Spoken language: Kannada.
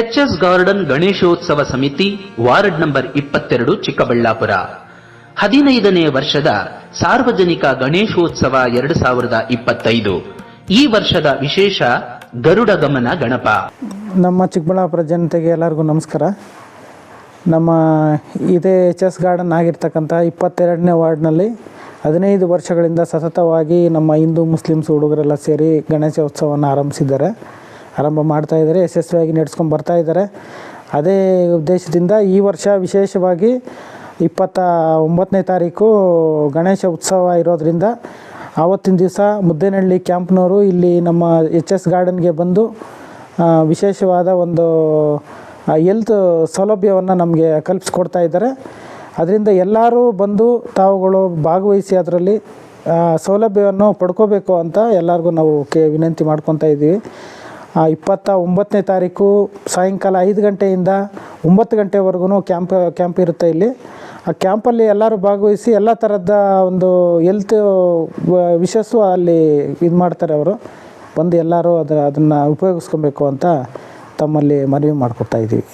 ಎಚ್ಎಸ್ ಗಾರ್ಡನ್ ಗಣೇಶೋತ್ಸವ ಸಮಿತಿ ವಾರ್ಡ್ ನಂಬರ್ ಇಪ್ಪತ್ತೆರಡು ಚಿಕ್ಕಬಳ್ಳಾಪುರ ಹದಿನೈದನೇ ವರ್ಷದ ಸಾರ್ವಜನಿಕ ಗಣೇಶೋತ್ಸವ ಎರಡು ಸಾವಿರದ ಇಪ್ಪತ್ತೈದು. ಈ ವರ್ಷದ ವಿಶೇಷ ಗರುಡ ಗಮನ ಗಣಪ. ನಮ್ಮ ಚಿಕ್ಕಬಳ್ಳಾಪುರ ಜನತೆಗೆ ಎಲ್ಲರಿಗೂ ನಮಸ್ಕಾರ. ನಮ್ಮ ಇದೇ ಎಚ್ ಎಸ್ ಗಾರ್ಡನ್ ಆಗಿರ್ತಕ್ಕಂಥ ಇಪ್ಪತ್ತೆರಡನೇ ವಾರ್ಡ್ನಲ್ಲಿ ಹದಿನೈದು ವರ್ಷಗಳಿಂದ ಸತತವಾಗಿ ನಮ್ಮ ಹಿಂದೂ, ಮುಸ್ಲಿಮ್ಸ್ ಹುಡುಗರೆಲ್ಲ ಸೇರಿ ಗಣೇಶೋತ್ಸವವನ್ನು ಆರಂಭಿಸಿದ್ದಾರೆ. ಆರಂಭ ಮಾಡ್ತಾ ಇದ್ದಾರೆ, ಯಶಸ್ವಿಯಾಗಿ ನಡೆಸ್ಕೊಂಡು ಬರ್ತಾ ಇದ್ದಾರೆ. ಅದೇ ಉದ್ದೇಶದಿಂದ ಈ ವರ್ಷ ವಿಶೇಷವಾಗಿ ಇಪ್ಪತ್ತ ಒಂಬತ್ತನೇ ತಾರೀಕು ಗಣೇಶ ಉತ್ಸವ ಇರೋದರಿಂದ ಆವತ್ತಿನ ದಿವಸ ಮುದ್ದೇನಹಳ್ಳಿ ಕ್ಯಾಂಪ್ನವರು ಇಲ್ಲಿ ನಮ್ಮ ಎಚ್ ಎಸ್ ಗಾರ್ಡನ್ಗೆ ಬಂದು ವಿಶೇಷವಾದ ಒಂದು ಎಲ್ತ್ ಸೌಲಭ್ಯವನ್ನು ನಮಗೆ ಕಲ್ಪಿಸ್ಕೊಡ್ತಾ ಇದ್ದಾರೆ. ಅದರಿಂದ ಎಲ್ಲರೂ ಬಂದು ತಾವುಗಳು ಭಾಗವಹಿಸಿ ಅದರಲ್ಲಿ ಸೌಲಭ್ಯವನ್ನು ಪಡ್ಕೋಬೇಕು ಅಂತ ಎಲ್ಲರಿಗೂ ನಾವು ಕೆ, ವಿನಂತಿ ಮಾಡ್ಕೊತಾ ಇದ್ದೀವಿ. ಇಪ್ಪತ್ತ ಒಂಬತ್ತನೇ ತಾರೀಕು ಸಾಯಂಕಾಲ ಐದು ಗಂಟೆಯಿಂದ ಒಂಬತ್ತು ಗಂಟೆವರೆಗೂ ಕ್ಯಾಂಪ್ ಕ್ಯಾಂಪ್ ಇರುತ್ತೆ ಇಲ್ಲಿ. ಆ ಕ್ಯಾಂಪಲ್ಲಿ ಎಲ್ಲರೂ ಭಾಗವಹಿಸಿ ಎಲ್ಲ ಥರದ ಒಂದು ಎಲ್ತ್ ವಿಷಸ್ಸು ಅಲ್ಲಿ ಇದು ಮಾಡ್ತಾರೆ ಅವರು. ಬಂದು ಎಲ್ಲರೂ ಅದು ಅದನ್ನು ಉಪಯೋಗಿಸ್ಕೊಬೇಕು ಅಂತ ತಮ್ಮಲ್ಲಿ ಮನವಿ ಮಾಡ್ಕೊತಾ ಇದ್ದೀವಿ.